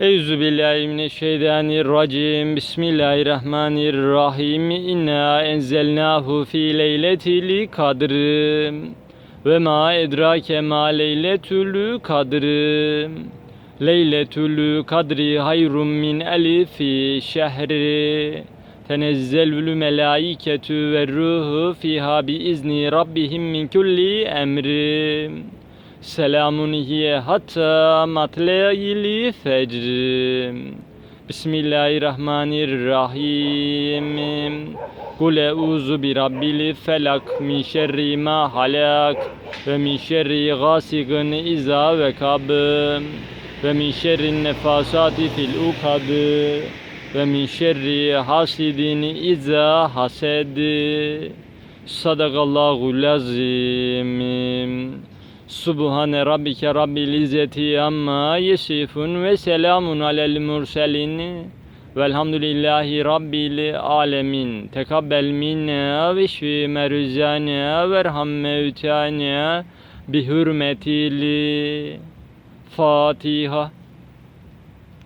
Euzu billahi mineşşeytanirracim. Bismillahirrahmanirrahim. İnna enzelnahu fi leyletil kadr. Ve ma edrake ma leyletül kadr. Leyletül kadri hayrun min elifi şehri. Tenezzelül melaiketü ve ruhu fiha bi izni rabbihim min kulli emri. Selamun hiye hatta matlayili fecr. Bismillahirrahmanirrahim. Kul euzu bi rabbil felak min şerri ma halak ve min şerri gasikin iza vekab ve min şerri nefasati fil ukad ve min şerri hasidin iza hased. Sadakallahul azim. Subhane rabbike rabbil izzeti amma yesifun ve selamun alel murselin velhamdülillahi rabbil alemin. Tekabbel minna ve şfi meruzana verham mevtana bi hürmetil Fatiha.